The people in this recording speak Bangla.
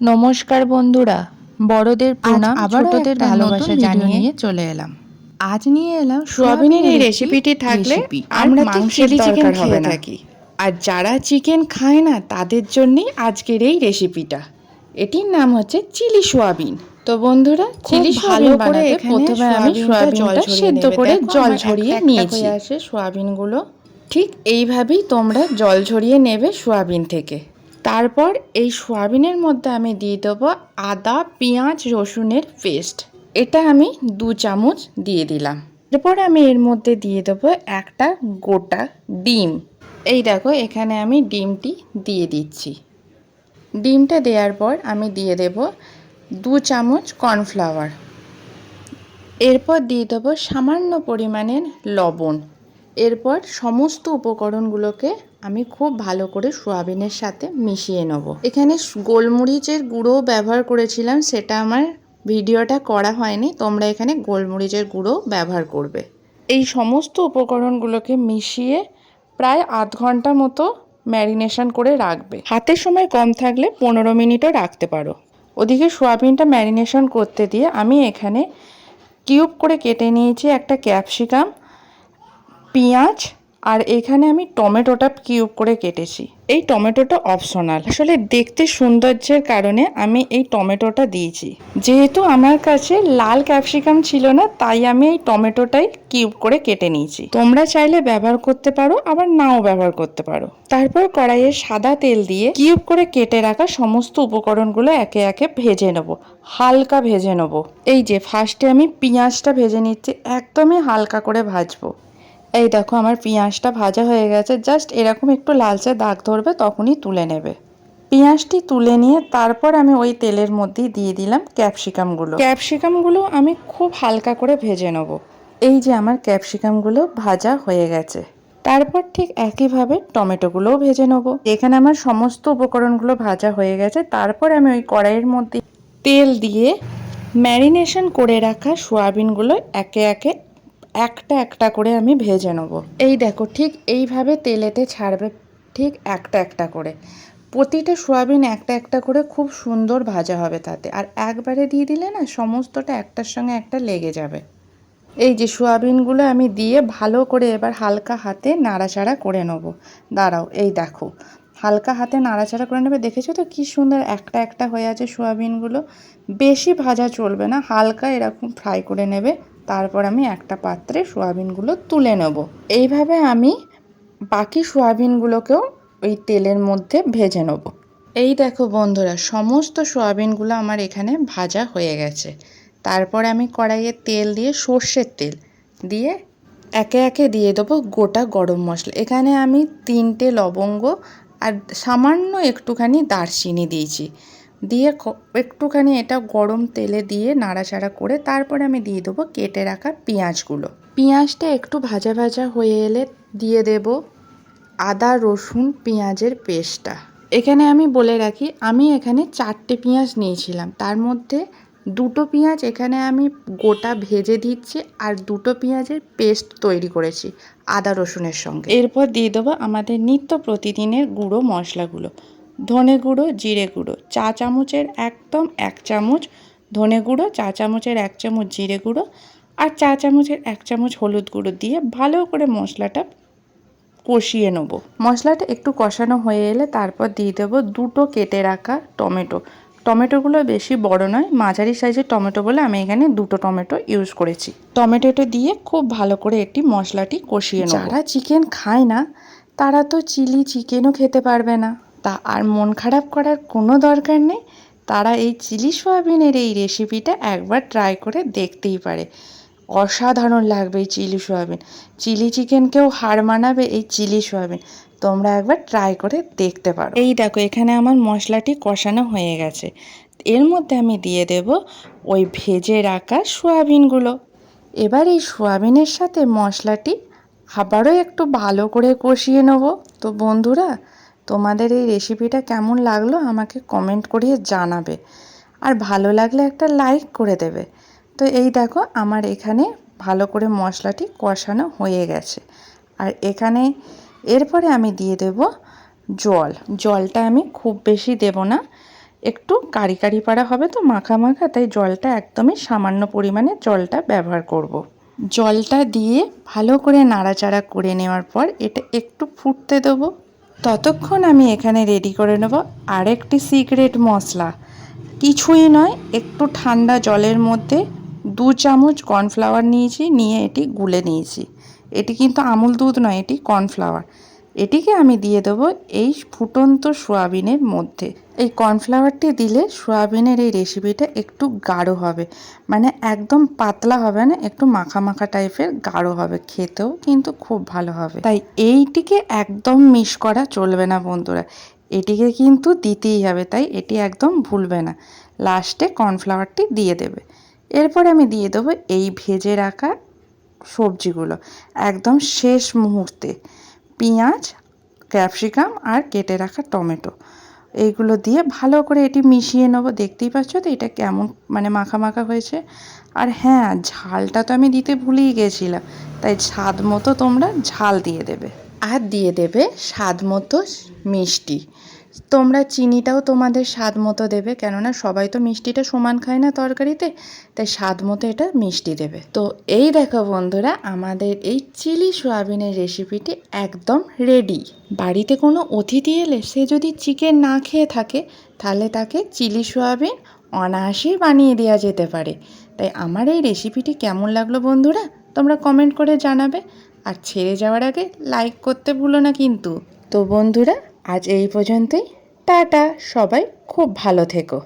নমস্কার বন্ধুরা বড়দের প্রণাম ছোটদের ভালোবাসা জানিয়ে নিয়ে চলে এলাম। আজ নিয়ে এলাম সোয়াবিনের এই রেসিপিটি থাকলে আমরা তো মাংসের চিলি চিকেন খেয়ে থাকি। আর যারা চিকেন খায় না তাদের জন্যই আজকের এই রেসিপিটা এটির নাম হচ্ছে চিলি সোয়াবিন। তো বন্ধুরা চিলি ভালো করে প্রথমে আমি সোয়াবিনটা সেদ্ধ করে জল ঝরিয়ে নিয়েছি। আসে সোয়াবিনগুলো। ঠিক এইভাবেই তোমরা জল ঝরিয়ে নেবে সোয়াবিন থেকে। তারপর এই সোয়াবিনের মধ্যে আমি দিয়ে দেবো আদা, পেঁয়াজ, রসুনের পেস্ট। এটা আমি দু চামচ দিয়ে দিলাম। এরপর আমি এর মধ্যে দিয়ে দেবো একটা গোটা ডিম। এই দেখো, এখানে আমি ডিমটি দিয়ে দিচ্ছি। ডিমটা দেওয়ার পর আমি দিয়ে দেব দু চামচ কর্নফ্লাওয়ার। এরপর দিয়ে দেবো সামান্য পরিমাণের লবণ। এরপর সমস্ত উপকরণগুলোকে আমি খুব ভালো করে সোয়াবিনের সাথে মিশিয়ে নেব। এখানে গোলমরিচের গুঁড়ো ব্যবহার করেছিলাম, সেটা আমার ভিডিওটা করা হয়নি, তোমরা এখানে গোলমরিচের গুঁড়ো ব্যবহার করবে। এই সমস্ত উপকরণগুলোকে মিশিয়ে প্রায় আধ ঘণ্টা মতো ম্যারিনেশন করে রাখবে। হাতের সময় কম থাকলে পনেরো মিনিটও রাখতে পারো। ওদিকে সোয়াবিনটা ম্যারিনেশন করতে দিয়ে আমি এখানে কিউব করে কেটে নিয়েছি একটা ক্যাপসিকাম, পেঁয়াজ আর এখানে আমি টমেটোটা কিউব করে কেটেছি। এই টমেটোটা অপশনাল। আসলে দেখতে সৌন্দর্যের কারণে আমি এই টমেটোটা দিয়েছি। যেহেতু আমার কাছে লাল ক্যাপসিকাম ছিল না, তাই আমি এই টমেটোটাই কিউব করে কেটে নিয়েছি। তোমরা চাইলে ব্যবহার করতে পারো, আবার নাও ব্যবহার করতে পারো। তারপর কড়াইয়ে সাদা তেল দিয়ে কিউব করে কেটে রাখা সমস্ত উপকরণগুলো একে একে ভেজে নেব। হালকা ভেজে নেব। এই যে ফার্স্টে আমি পেঁয়াজটা ভেজে নিচ্ছি, একদমই হালকা করে ভাজবো। এই দেখো আমার পেঁয়াজটা ভাজা হয়ে গেছে। জাস্ট এরকম একটু লালচে দাগ ধরবে তখনই তুলে নেবে। পেঁয়াজটি তুলে নিয়ে তারপর আমি ওই তেলের মধ্যেই দিয়ে দিলাম ক্যাপসিকামগুলো। ক্যাপসিকামগুলো আমি খুব হালকা করে ভেজে নেব। এই যে আমার ক্যাপসিকামগুলো ভাজা হয়ে গেছে। তারপর ঠিক একইভাবে টমেটোগুলোও ভেজে নেব। এখানে আমার সমস্ত উপকরণগুলো ভাজা হয়ে গেছে। তারপর আমি ওই কড়াইয়ের মধ্যে তেল দিয়ে ম্যারিনেশন করে রাখা সোয়াবিনগুলো একে একে একটা একটা করে আমি ভেজে নেব। এই দেখো, ঠিক এইভাবে তেলেতে ছাড়বে, ঠিক একটা একটা করে। প্রতিটা সোয়াবিন একটা একটা করে খুব সুন্দর ভাজা হবে তাতে। আর একবারে দিয়ে দিলে না সমস্তটা একটার সঙ্গে একটা লেগে যাবে। এই যে সোয়াবিনগুলো আমি দিয়ে ভালো করে এবার হালকা হাতে নাড়াচাড়া করে নেব। দাঁড়াও, এই দেখো, হালকা হাতে নাড়াচাড়া করে নেবে। দেখেছ তো কি সুন্দর একটা একটা হয়ে আছে সোয়াবিনগুলো? বেশি ভাজা চলবে না, হালকা এরকম ফ্রাই করে নেবে। তারপর আমি একটা পাত্রে সোয়াবিনগুলো তুলে নেব। এইভাবে আমি বাকি সোয়াবিনগুলোকেও ওই তেলের মধ্যে ভেজে নেব। এই দেখো বন্ধুরা, সমস্ত সোয়াবিনগুলো আমার এখানে ভাজা হয়ে গেছে। তারপর আমি কড়াইয়ে তেল দিয়ে সর্ষের তেল দিয়ে একে একে দিয়ে দেবো গোটা গরম মশলা। এখানে আমি তিনটে লবঙ্গ আর সামান্য একটুখানি দারচিনি দিয়েছি। দিয়ে একটুখানি এটা গরম তেলে দিয়ে নাড়াচাড়া করে তারপরে আমি দিয়ে দেবো কেটে রাখা পেঁয়াজগুলো। পেঁয়াজটা একটু ভাজা ভাজা হয়ে এলে দিয়ে দেব আদা, রসুন, পেঁয়াজের পেস্টটা। এখানে আমি বলে রাখি, আমি এখানে চারটে পেঁয়াজ নিয়েছিলাম। তার মধ্যে দুটো পেঁয়াজ এখানে আমি গোটা ভেজে দিচ্ছি আর দুটো পেঁয়াজের পেস্ট তৈরি করেছি আদা, রসুনের সঙ্গে। এরপর দিয়ে দেবো আমাদের নিত্য প্রতিদিনের গুঁড়ো মশলাগুলো। ধনে গুঁড়ো, জিরে গুঁড়ো। চা চামচের একদম এক চামচ ধনে গুঁড়ো, চা চামচের এক চামচ জিরে গুঁড়ো আর চা চামচের এক চামচ হলুদ গুঁড়ো দিয়ে ভালো করে মশলাটা কষিয়ে নেব। মশলাটা একটু কষানো হয়ে এলে তারপর দিয়ে দেবো দুটো কেটে রাখা টমেটো। টমেটোগুলো বেশি বড় নয়, মাঝারি সাইজের টমেটো বলে আমি এখানে দুটো টমেটো ইউজ করেছি। টমেটোটা দিয়ে খুব ভালো করে একটি মশলাটি কষিয়ে নেব। যারা চিকেন খায় না, তারা তো চিলি চিকেনও খেতে পারবে না। তা আর মন খারাপ করার কোনো দরকার নেই। তারা এই চিলি সোয়াবিনের এই রেসিপিটা একবার ট্রাই করে দেখতেই পারে। অসাধারণ লাগবে এই চিলি সোয়াবিন। চিলি চিকেনকেও হার মানাবে এই চিলি সোয়াবিন। তোমরা একবার ট্রাই করে দেখতে পারো। এই দেখো এখানে আমার মশলাটি কষানো হয়ে গেছে। এর মধ্যে আমি দিয়ে দেব ওই ভেজে রাখা সোয়াবিনগুলো। এবার এই সোয়াবিনের সাথে মশলাটি আবারও একটু ভালো করে কষিয়ে নেব। তো বন্ধুরা তোমাদের এই রেসিপিটা কেমন লাগল আমাকে কমেন্ট করিয়ে জানাবে। আর ভালো লাগলে একটা লাইক করে দেবে। তো এই দেখো আমার এখানে ভালো করে মশলাটি কষানো হয়ে গেছে। আর এখানে এরপরে আমি দিয়ে দেব জল। জলটা আমি খুব বেশি দেব না। একটু কারি কারি পাড়া হবে তো মাখা মাখা, তাই জলটা একদমই সামান্য পরিমাণে জলটা ব্যবহার করব। জলটা দিয়ে ভালো করে নাড়াচাড়া করে নেওয়ার পর এটা একটু ফুটতে দেবো। ততক্ষণ আমি এখানে রেডি করে নেব আরেকটি সিক্রেট মশলা। কিছুই নয়, একটু ঠান্ডা জলের মধ্যে দু চামচ কর্নফ্লাওয়ার নিয়েছি, নিয়ে এটি গুলে নিয়েছি। এটি কিন্তু আমুল দুধ নয়, এটি কর্নফ্লাওয়ার এটিকে আমি দিয়ে দেবো এই ফুটন্ত সোয়াবিনের মধ্যে। এই কর্নফ্লাওয়ারটি দিলে সোয়াবিনের এই রেসিপিটা একটু গাঢ় হবে। মানে একদম পাতলা হবে না, একটু মাখা মাখা টাইপের গাঢ় হবে, খেতেও কিন্তু খুব ভালো হবে। তাই এইটিকে একদম মিস করা চলবে না বন্ধুরা। এটিকে কিন্তু দিতেই হবে, তাই এটি একদম ভুলবে না। লাস্টে কর্নফ্লাওয়ারটি দিয়ে দেবে। এরপর আমি দিয়ে দেবো এই ভেজে রাখা সবজিগুলো, একদম শেষ মুহূর্তে। পেঁয়াজ, ক্যাপসিকাম আর কেটে রাখা টমেটো। এইগুলো দিয়ে ভালো করে এটি মিশিয়ে নেব। দেখতেই পাচ্ছ তো এটা কেমন মানে মাখা মাখা হয়েছে। আর হ্যাঁ ঝালটা তো আমি দিতে ভুলেই গেছিলাম, তাই স্বাদ মতো তোমরা ঝাল দিয়ে দেবে। আর দিয়ে দেবে স্বাদ মতো মিষ্টি। তোমরা চিনিটাও তোমাদের স্বাদ মতো দেবে, কেননা সবাই তো মিষ্টিটা সমান খায় না তরকারিতে, তাই স্বাদ মতো এটা মিষ্টি দেবে। তো এই দেখো বন্ধুরা, আমাদের এই চিলি সোয়াবিনের রেসিপিটি একদম রেডি। বাড়িতে কোনো অতিথি এলে সে যদি চিকেন না খেয়ে থাকে, তাহলে তাকে চিলি সোয়াবিন অনায়াসেই বানিয়ে দেওয়া যেতে পারে। তাই আমার এই রেসিপিটি কেমন লাগল বন্ধুরা, তোমরা কমেন্ট করে জানাবে। আর ছেড়ে যাওয়ার আগে লাইক করতে ভুলো না কিন্তু। তো বন্ধুরা আজ এই পর্যন্তই। টাটা সবাই খুব ভালো থেকো।